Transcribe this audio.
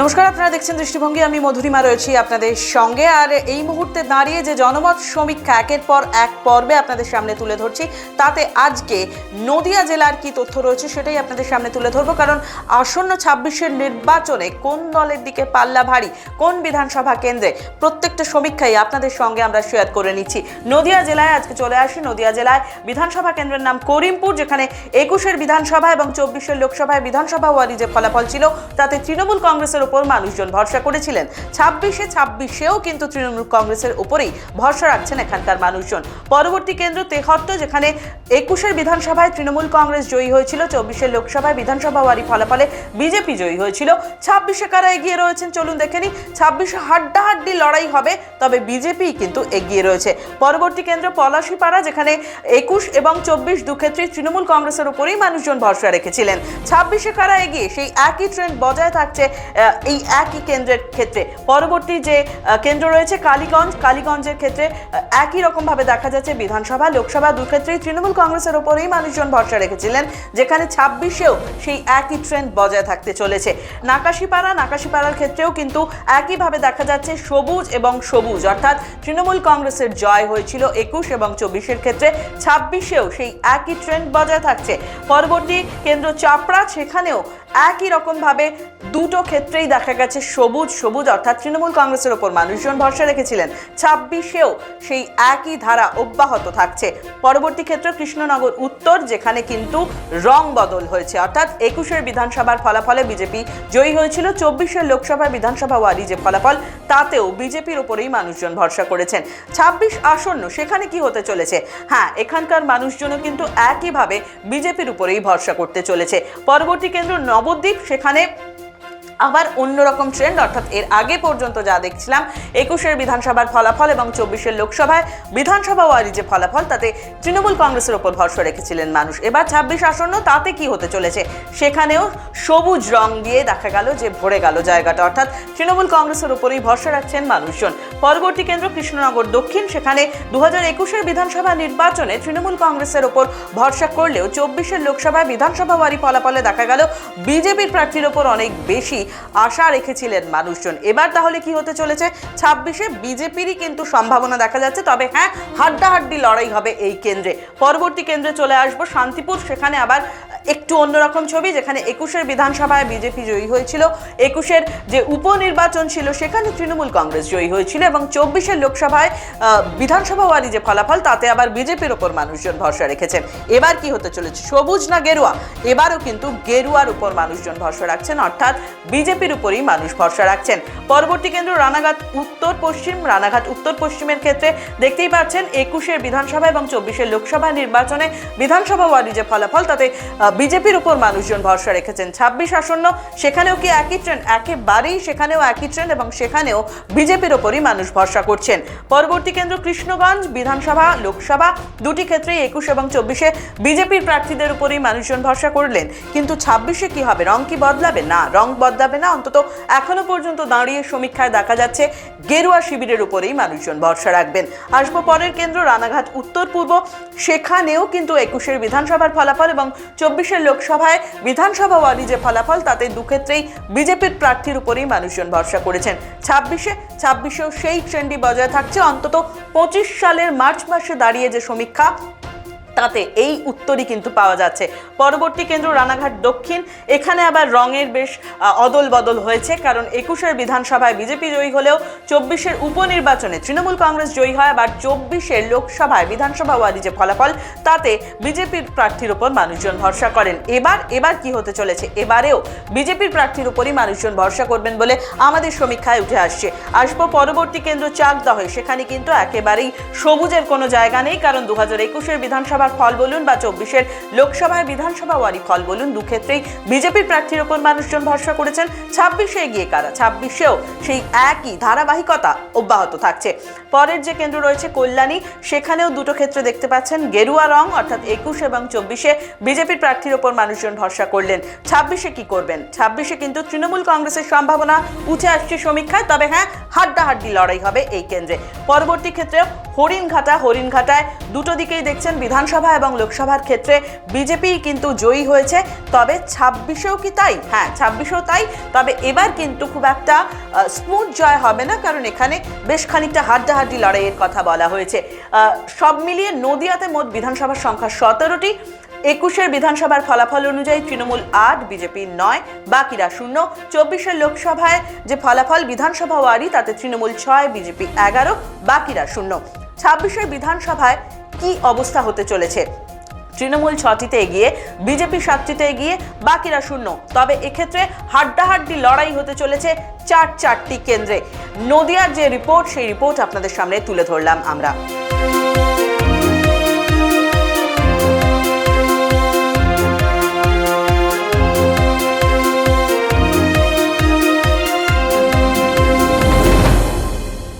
নমস্কার, আপনারা দেখছেন দৃষ্টিভঙ্গি। আমি মধুরিমা রয়েছি আপনাদের সঙ্গে। আর এই মুহূর্তে দাঁড়িয়ে যে জনমত সমীক্ষা, একের পর এক পর্বে আপনাদের সামনে তুলে ধরছি। তাতে আজকে নদিয়া জেলার কি তথ্য রয়েছে সেটাই আপনাদের সামনে তুলে ধরবো। কারণ আসন্ন ছাব্বিশের নির্বাচনে কোন দলের দিকে পাল্লা ভারী, কোন বিধানসভা কেন্দ্রে, প্রত্যেকটা সমীক্ষাই আপনাদের সঙ্গে আমরা শেয়ার করে নিচ্ছি। নদিয়া জেলায় আজকে চলে আসি। নদিয়া জেলায় বিধানসভা কেন্দ্রের নাম করিমপুর, যেখানে একুশের বিধানসভা এবং চব্বিশের লোকসভায় বিধানসভা ওয়ারি যে ফলাফল ছিল। তাতে তৃণমূল কংগ্রেসের উপর মানুষজন ভরসা করেছিলেন। ছাব্বিশে ছাব্বিশেও কিন্তু তৃণমূল কংগ্রেসের উপরেই ভরসা রাখছেন এখানকার মানুষজন। পরবর্তী কেন্দ্র তেহট্ট, যেখানে একুশের বিধানসভায় তৃণমূল কংগ্রেস জয়ী হয়েছিল, চব্বিশের লোকসভায় বিধানসভা ওয়ারি ফলাফলে বিজেপি জয়ী হয়েছিল। ছাব্বিশে কারা এগিয়ে রয়েছেন চলুন দেখে নিই। ছাব্বিশে হাড্ডাহাড্ডি লড়াই হবে, তবে বিজেপি কিন্তু এগিয়ে রয়েছে। পরবর্তী কেন্দ্র পলাশিপাড়া, যেখানে একুশ এবং চব্বিশ দুক্ষেত্রে তৃণমূল কংগ্রেসের উপরেই মানুষজন ভরসা রেখেছিলেন। ছাব্বিশে কারা এগিয়ে, সেই একই ট্রেন্ড বজায় থাকছে এই একই কেন্দ্রের ক্ষেত্রে। পরবর্তী যে কেন্দ্র রয়েছে কালীগঞ্জ, কালীগঞ্জের ক্ষেত্রে একই রকমভাবে দেখা যাচ্ছে বিধানসভা, লোকসভা দু ক্ষেত্রেই তৃণমূল কংগ্রেসের ওপরেই মানুষজন ভরসা রেখেছিলেন, যেখানে ছাব্বিশেও সেই একই ট্রেন্ড বজায় থাকতে চলেছে। নাকাশিপাড়া, নাকাশিপাড়ার ক্ষেত্রেও কিন্তু একইভাবে দেখা যাচ্ছে সবুজ এবং সবুজ। অর্থাৎ তৃণমূল কংগ্রেসের জয় হয়েছিল একুশ এবং চব্বিশের ক্ষেত্রে, ছাব্বিশেও সেই একই ট্রেন্ড বজায় থাকছে। পরবর্তী কেন্দ্র চাপড়া, সেখানেও একই রকমভাবে দুটো ক্ষেত্রেই দেখা গেছে সবুজ সবুজ, অর্থাৎ তৃণমূল কংগ্রেসের ওপর মানুষজন ভরসা রেখেছিলেন। ছাব্বিশেও সেই একই ধারা অব্যাহত থাকছে। পরবর্তী ক্ষেত্র কৃষ্ণনগর উত্তর, যেখানে কিন্তু রং বদল হয়েছে। অর্থাৎ একুশের বিধানসভার ফলাফলে বিজেপি জয়ী হয়েছিল। চব্বিশের লোকসভার বিধানসভা ওয়ারি যে ফলাফল, তাতেও বিজেপির ওপরেই মানুষজন ভরসা করেছেন। ছাব্বিশ আসন্ন, সেখানে কি হতে চলেছে? হ্যাঁ এখানকার মানুষজনও কিন্তু একইভাবে বিজেপির উপরেই ভরসা করতে চলেছে। পরবর্তী কেন্দ্র নবদ্বীপ, সেখানে আবার অন্যরকম ট্রেন্ড অর্থাৎ এর আগে পর্যন্ত যা দেখছিলাম, একুশের বিধানসভার ফলাফল এবং চব্বিশের লোকসভায় বিধানসভা ওয়ারি যে ফলাফল, তাতে তৃণমূল কংগ্রেসের ওপর ভরসা রেখেছিলেন মানুষ। এবার ছাব্বিশ আসন্ন তাতে কি হতে চলেছে? সেখানেও সবুজ রং দিয়ে দেখা গেল যে ভরে গেল জায়গাটা। অর্থাৎ তৃণমূল কংগ্রেসের উপরেই ভরসা রাখছেন মানুষজন। পরবর্তী কেন্দ্র কৃষ্ণনগর দক্ষিণ, সেখানে দু হাজার একুশের বিধানসভা নির্বাচনে তৃণমূল কংগ্রেসের ওপর ভরসা করলেও চব্বিশের লোকসভায় বিধানসভা ওয়ারি ফলাফলে দেখা গেল বিজেপির প্রার্থীর ওপর অনেক বেশি আশা রেখেছিলেন মানুষজন। এবার তাহলে কি হতে চলেছে? ছাব্বিশে বিজেপিরই কিন্তু সম্ভাবনা দেখা যাচ্ছে। তবে হ্যাঁ হাড্ডাহাড্ডি লড়াই হবে এই কেন্দ্রে। পরবর্তী কেন্দ্রে চলে আসব শান্তিপুর। সেখানে আবার একটু অন্যরকম ছবি, যেখানে একুশের বিধানসভায় বিজেপি জয়ী হয়েছিল। একুশের যে উপনির্বাচন ছিল, সেখানে তৃণমূল কংগ্রেস জয়ী হয়েছিল এবং চব্বিশের লোকসভায় বিধানসভা ওয়ারি যে ফলাফল, তাতে আবার বিজেপির ওপর মানুষজন ভরসা রেখেছেন এবার কি হতে চলেছে? সবুজ না গেরুয়া? এবারও কিন্তু গেরুয়ার উপর মানুষজন ভরসা রাখছেন, অর্থাৎ বিজেপির উপরই মানুষ ভরসা রাখছেন। পরবর্তী কেন্দ্র রানাঘাট উত্তর পশ্চিম, রানাঘাট উত্তর পশ্চিমের ক্ষেত্রে দেখতেই পাচ্ছেন, একুশের বিধানসভা এবং চব্বিশের লোকসভা নির্বাচনে বিধানসভা ওয়ারি যে ফলাফল, তাতে বিজেপির উপর মানুষজন ভরসা রেখেছেন। ছাব্বিশ আসন্ন, সেখানেও কি একই ট্রেন্ড একেবারেই সেখানেও একই ট্রেন্ড এবং সেখানেও বিজেপির ওপরই মানুষ ভরসা করছেন। পরবর্তী কেন্দ্র কৃষ্ণগঞ্জ, বিধানসভা, লোকসভা, দুটি ক্ষেত্রেই একুশ এবং চব্বিশে বিজেপির প্রার্থীদের উপরই মানুষজন ভরসা করলেন। কিন্তু ছাব্বিশে কি হবে? রং কি বদলাবে? না, রং বদলাবে না, অন্তত এখনও পর্যন্ত দাঁড়িয়ে সমীক্ষায় দেখা যাচ্ছে, গেরুয়া শিবিরের উপরেই মানুষজন ভরসা রাখবেন। আসব পরের কেন্দ্র, রানাঘাট উত্তর পূর্ব সেখানেও কিন্তু একুশের বিধানসভার ফলাফল এবং চব্বিশের লোকসভায় বিধানসভা ওয়ার্ডে যে ফলাফল, তাতে দুক্ষেত্রেই বিজেপির প্রার্থীর উপরেই মানুষজন ভরসা করেছেন। ছাব্বিশে, ছাব্বিশেও সেই ট্রেন্ডই বজায় থাকছে। অন্তত পঁচিশ সালের মার্চ মাসে দাঁড়িয়ে যে সমীক্ষা তাতে এই উত্তরই কিন্তু পাওয়া যাচ্ছে। পরবর্তী কেন্দ্র রানাঘাট দক্ষিণ, এখানে আবার রঙের বেশ অদল বদল হয়েছে, কারণ একুশের বিধানসভায় বিজেপি জয়ী হলেও চব্বিশের উপনির্বাচনে তৃণমূল কংগ্রেস জয়ী হয়, আবার চব্বিশের লোকসভায় বিধানসভা ওয়ারি যে ফলাফল, তাতে বিজেপির প্রার্থীর উপর মানুষজন ভরসা করেন। এবার এবার কি হতে চলেছে? এবারেও বিজেপির প্রার্থীর উপরই মানুষজন ভরসা করবেন বলে আমাদের সমীক্ষায় উঠে আসছে। আসব পরবর্তী কেন্দ্র চাকদহে, সেখানে কিন্তু একেবারেই সবুজের কোনো জায়গা নেই, কারণ দু হাজার একুশের বিধানসভার ফল বলুন বা চব্বিশের লোকসভায় বিধানসভা ওয়ারি ফল বলুন, দু ক্ষেত্রেই বিজেপির প্রার্থীর ওপর মানুষজন ভরসা করেছেন। ছাব্বিশে এগিয়ে কারা? ছাব্বিশেও সেই একই ধারাবাহিকতা অব্যাহত থাকছে। পরের যে কেন্দ্র রয়েছে কল্যাণী, সেখানেও দুটো ক্ষেত্রে দেখতে পাচ্ছেন গেরুয়া রং, অর্থাৎ একুশ এবং চব্বিশে বিজেপির প্রার্থীর ওপর মানুষজন ভরসা করলেন। ছাব্বিশে কি করবেন? ছাব্বিশে কিন্তু তৃণমূল কংগ্রেসের সম্ভাবনা উঠে আসছে সমীক্ষায়, তবে হ্যাঁ হাড্ডাহাড্ডি লড়াই হবে এই কেন্দ্রে। পরবর্তী ক্ষেত্রে হরিণঘাটা, হরিণঘাটায় দুটো দিকেই দেখছেন বিধানসভা এবং লোকসভার ক্ষেত্রে বিজেপি কিন্তু জয়ী হয়েছে, তবে ছাব্বিশেও কি তাই? হ্যাঁ ছাব্বিশেও তাই, তবে এবার কিন্তু খুব একটা স্মুথ জয় হবে না, কারণ এখানে বেশ খানিকটা হাড্ডাহাড্ডি লড়াইয়ের কথা বলা হয়েছে। সব মিলিয়ে নদিয়াতে মোট বিধানসভার সংখ্যা সতেরোটি, একুশের বিধানসভার ফলাফল অনুযায়ী তৃণমূল আট, বিজেপি নয়, বাকিরা শূন্য। চব্বিশের লোকসভায় যে ফলাফল বিধানসভা ওয়ারি, তাতে তৃণমূল ছয়, বিজেপি এগারো, বাকিরা শূন্য। ছাব্বিশের বিধানসভায় কি অবস্থা হতে চলেছে? তৃণমূল ছটিতে এগিয়ে, বিজেপি সাতটিতে এগিয়ে, বাকিরা শূন্য। তবে এক্ষেত্রে হাড্ডাহাড্ডি লড়াই হতে চলেছে চার চারটি কেন্দ্রে। নদিয়ার যে রিপোর্ট, সেই রিপোর্ট আপনাদের সামনে তুলে ধরলাম আমরা।